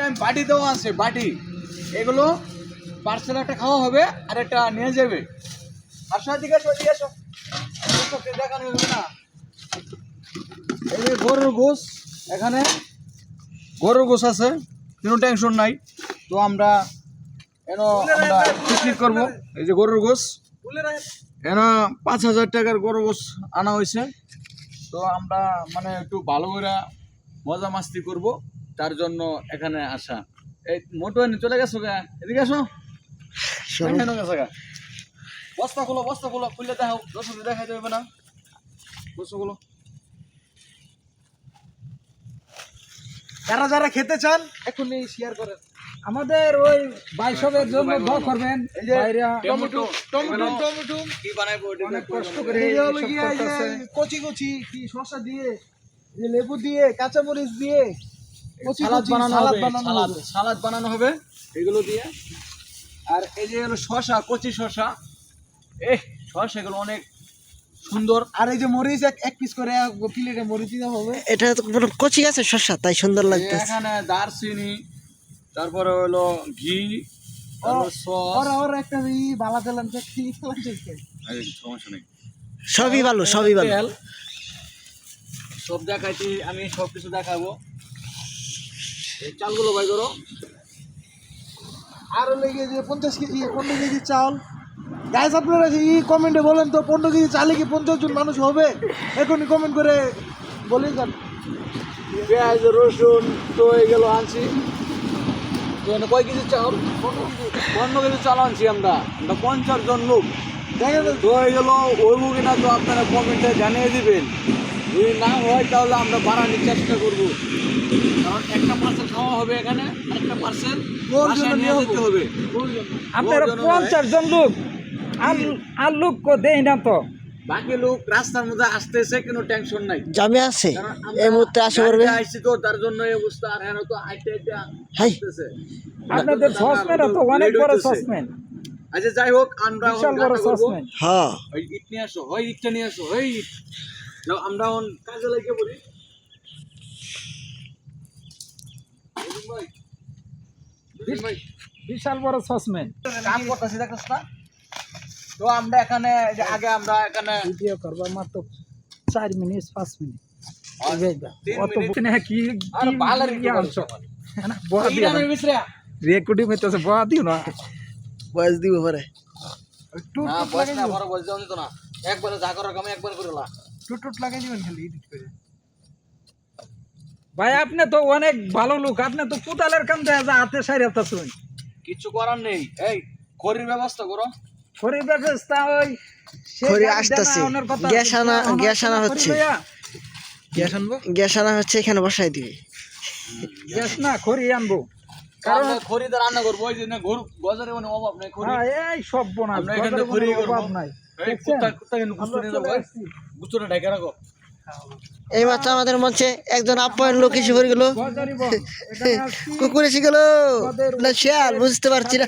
Time বাটি দেওয়া আছে বাটি। এগুলো পার্সেল একটা খাওয়া হবে আর একটা নিয়ে যাবে। আসো এদিকে আসো এদিকে আসো। দেখানো হবে না। এই যে গরুর গোস এখানে গরুর গোস আছে কোনো টেনশন নাই। তো আমরা এন আমরা পিকনিক করব। এই যে গরুর গোস এন পাঁচ হাজার টাকার গরুর গোস আনা হয়েছে। তো আমরা মানে একটু ভালো করে মজা মাস্তি করব। তার জন্য এখানে আসা। এই মোটো চলে গেছো গা? এদিকে আসো। গেছো গা। বস্তা খোলো বস্তা খোলো খুললে দেখাও। দর্শক দেখাই দেবে না। বস্তাগুলো যারা যারা খেতে চান এখনই শেয়ার করেন। আমাদের ওই বাইসবের জন্য দোয়া করবেন। এই যে টমেটো টমেটো, টমেটো। কি বানাইবো অনেক কষ্ট করে কচি কচি কি শসা দিয়ে লেবু দিয়ে কাঁচামরিচ দিয়ে সালাদ বানানো হবে সালাদ সালাদ বানানো হবে এগুলো দিয়ে। আর এই যে হলো শশা কচি শশা এ শশা এগুলো অনেক সুন্দর। আর এই যে মরিচ এক এক পিস করে প্লেটে মরিচ দিতে হবে। এটা তো কচি আছে শসা তাই সুন্দর লাগতেছে। এখানে দারচিনি তারপরে হলো ঘি সবই ভালো সবই ভালো। সব দেখাইছি আমি সবকিছু দেখাবো। এই চালগুলো বাই করো আর লেগে যে পঞ্চাশ কেজি পনেরো কেজি চাল। গাইস আপনারা ই কমেন্টে বলেন তো পনেরো কেজি চালে কি পঞ্চাশ জন মানুষ হবে? এখনই কমেন্ট করে বলে যান। পেঁয়াজ রসুন তো এগুলো আনছি। তো কয় কেজি চাল? পনেরো কেজি চাল আনছি আমরা। আমরা পঞ্চাশ জন লোক। দেখেন তো। এগুলো ওইব কিনা তো আপনারা কমেন্টে জানিয়ে দিবেন। যদি না হয় তাহলে আমরা বাড়ানোর চেষ্টা করব। কারণ একটা পার্সেল খাওয়া হবে এখানে একটা পার্সেল নিয়ে নিয়ে যেতে হবে? আপনারা পঞ্চাশ জন লোক আর আর লোক কো না তো? বাকি লোক রাস্তার মধ্যে আসতেছে কোনো টেনশন নাই। জমে আছে? এই মুহূর্তে আসে পড়বে আইছি তো তার জন্য এই অবস্থা আর হ্যাঁ তো আইতে আইতে আসতেছে। আপনাদের সসম্যান তো অনেক বড় সসম্যান আচ্ছা যাই হোক আমরা বিশাল বড় সসম্যান হ্যাঁ। ইট নিয়ে আসো ওই ইটটা নিয়ে আসো ওই ইট আমরা কাজে লাগিয়ে পড়ি রহিম ভাই, রহিম ভাই, বিশাল বড় সসম্যান। কাম করতেছি দেখছ না? তো আমরা এখানে আগে আমরা এখানে ভিডিও করবা মাত্র চার মিনিট পাঁচ মিনিট। ইয়ে আনছো? না, বহা দিও। না ইরানের ভিতরে রেকর্ডিং হইতেছে বহা দিও না। বয়স দিব পরে। টুট না বয়স না বড় বয়স যাওয়া না। একবারে যা করার কামে একবার করে লা। টুট টুট লাগাই দিবেন খালি এডিট করে ভাই আপনি তো অনেক ভালো লোক আপনি তো কোদালের কাম দেয়া যা হাতে সাইরাতে শুন কিচ্ছু করার নেই। এই খড়ির ব্যবস্থা করো। খড়ির ব্যবস্থা ওই খড়ি আসতাছে। গ্যাস আনা- গ্যাস আনা হচ্ছে। গ্যাস আনব? গ্যাস আনা হচ্ছে এখানে বসাই দিবি। গ্যাস না খড়ি আনব। কারণ খড়িতে রান্না করব ওই যে না গরু বাজারে মানে অভাব নাই খড়ি হ্যাঁ এই সব আমরা এখানে খড়ি অভাব নাই। এই? কুত্তা কুত্তা কেন গুস্ত আমরা নিয়ে চলে যাব ঢাকা রাখো। এই মাত্র আমাদের মঞ্চে একজন আপ্যায়ন লোক এসে পড়ে গেল। কুকুর এসে গেল। না, শিয়াল, বুঝতে পারছি না।